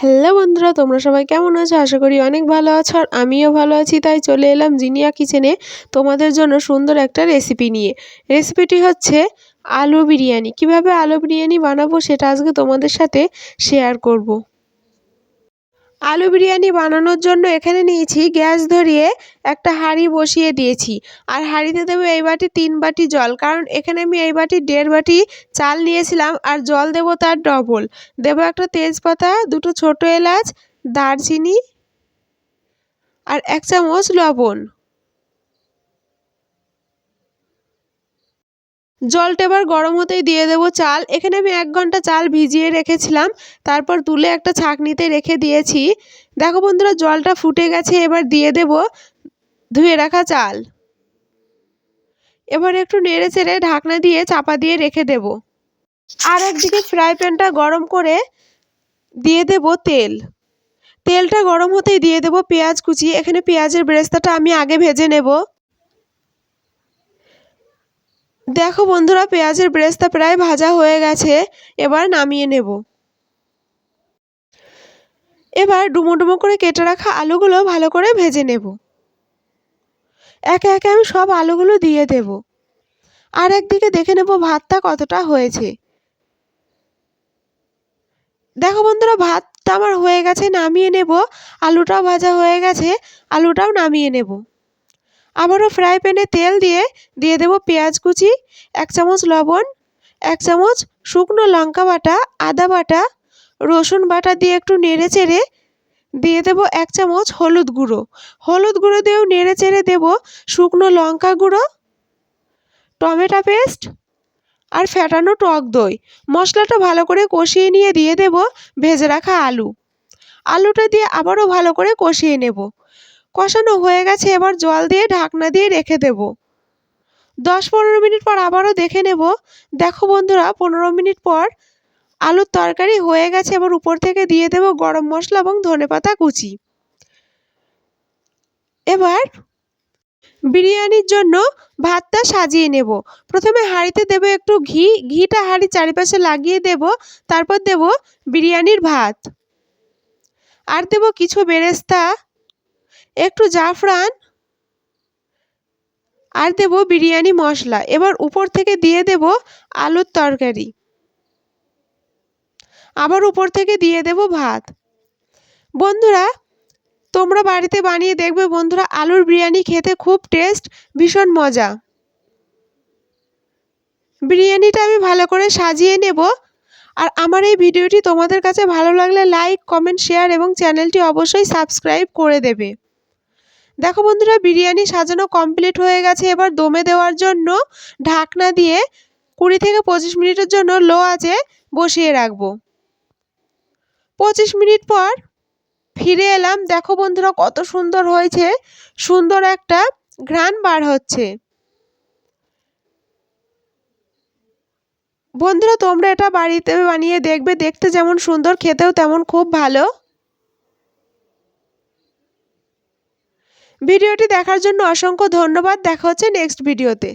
Hello বন্ধুরা, তোমরা সবাই কেমন আছো? আশা করি অনেক ভালো আছো আর আমিও ভালো আছি। তাই চলে এলাম জিনিয়া কিচেনে তোমাদের জন্য সুন্দর একটা রেসিপি নিয়ে। রেসিপিটি হচ্ছে আলু বিরিয়ানি। কীভাবে আলু বিরিয়ানি বানাবো সেটা আজকে তোমাদের সাথে শেয়ার করব। আলু বিরিয়ানি বানানোর জন্য এখানে নিয়েছি গ্যাস ধরিয়ে একটা হাঁড়ি বসিয়ে দিয়েছি। আর হাঁড়িতে দেবো এই বাটি তিন বাটি জল। কারণ এখানে আমি এই বাটি দেড় বাটি চাল নিয়েছিলাম আর জল দেবো তার ডবল দেবো একটা তেজপাতা, দুটো ছোটো এলাচ, দারচিনি আর এক চামচ লবণ। জলটা এবার গরম হতেই দিয়ে দেবো চাল। এখানে আমি এক ঘণ্টা চাল ভিজিয়ে রেখেছিলাম, তারপর তুলে একটা ছাঁকনিতে রেখে দিয়েছি। দেখো বন্ধুরা, জলটা ফুটে গেছে, এবার দিয়ে দেব ধুয়ে রাখা চাল। এবার একটু নেড়ে চেড়ে ঢাকনা দিয়ে চাপা দিয়ে রেখে দেব। আর একদিকে ফ্রাই প্যানটা গরম করে দিয়ে দেব তেল। তেলটা গরম হতেই দিয়ে দেব পেঁয়াজ কুচি। এখানে পেঁয়াজের ব্রেস্তাটা আমি আগে ভেজে নেব। দেখো বন্ধুরা, পেঁয়াজের ব্রেস্তা প্রায় ভাজা হয়ে গেছে, এবার নামিয়ে নেব। এবার ডুমো ডুমো করে কেটে রাখা আলুগুলো ভালো করে ভেজে নেব। একে একে আমি সব আলুগুলো দিয়ে দেব। আর একদিকে দেখে নেব ভাতটা কতটা হয়েছে। দেখো বন্ধুরা, ভাতটা আমার হয়ে গেছে, নামিয়ে নেব। আলুটাও ভাজা হয়ে গেছে, আলুটাও নামিয়ে নেব। আবারও ফ্রাই প্যানে তেল দিয়ে দিয়ে দেব পেঁয়াজ কুচি, এক চামচ লবণ, এক চামচ শুকনো লঙ্কা বাটা, আদা বাটা, রসুন বাটা দিয়ে একটু নেড়ে চেড়ে দিয়ে দেব এক চামচ হলুদ গুঁড়ো। হলুদ গুঁড়ো দিয়েও নেড়ে চেড়ে দেবো শুকনো লঙ্কা গুঁড়ো, টমেটো পেস্ট আর ফ্যাটানো টক দই। মশলাটা ভালো করে কষিয়ে নিয়ে দিয়ে দেব ভেজে রাখা আলু। আলুটা দিয়ে আবারও ভালো করে কষিয়ে নেব। কষানো হয়ে গেছে, এবার জল দিয়ে ঢাকনা দিয়ে রেখে দেব। দশ পনেরো মিনিট পর আবারও দেখে নেব। দেখো বন্ধুরা, পনেরো মিনিট পর আলুর তরকারি হয়ে গেছে, এবার উপর থেকে দিয়ে দেব গরম মশলা এবং ধনেপাতা কুচি। এবার বিরিয়ানির জন্য ভাতটা সাজিয়ে নেব। প্রথমে হাঁড়িতে দেবো একটু ঘি, ঘিটা হাঁড়ির চারিপাশে লাগিয়ে দেব, তারপর দেব বিরিয়ানির ভাত। আর দেব কিছু বেরেস্তা একটু জাফরান আর দেব বিরিয়ানি মশলা। এবার উপর থেকে দিয়ে দেব আলুর তরকারি। আবার উপর থেকে দিয়ে দেব ভাত। বন্ধুরা, তোমরা বাড়িতে বানিয়ে দেখবে বন্ধুরা, আলুর বিরিয়ানি খেতে খুব টেস্ট, ভীষণ মজা। বিরিয়ানিটা আমি ভালো করে সাজিয়ে নেব। আর আমার এই ভিডিওটি তোমাদের কাছে ভালো লাগলে লাইক, কমেন্ট, শেয়ার এবং চ্যানেলটি অবশ্যই সাবস্ক্রাইব করে দেবে। দেখো বন্ধুরা, বিরিয়ানি সাজানো কমপ্লিট হয়ে গেছে। এবার দমে দেওয়ার জন্য ঢাকনা দিয়ে কুড়ি থেকে পঁচিশ মিনিটের জন্য লো আছে বসিয়ে রাখব। পঁচিশ মিনিট পর ফিরে এলাম। দেখো বন্ধুরা, কত সুন্দর হয়েছে। সুন্দর একটা ঘ্রাণ বার হচ্ছে। বন্ধুরা, তোমরা এটা বাড়িতে বানিয়ে দেখবে। দেখতে যেমন সুন্দর, খেতেও তেমন খুব ভালো। ভিডিওটি দেখার জন্য অসংখ্য ধন্যবাদ। দেখা হচ্ছে নেক্সট ভিডিওতে।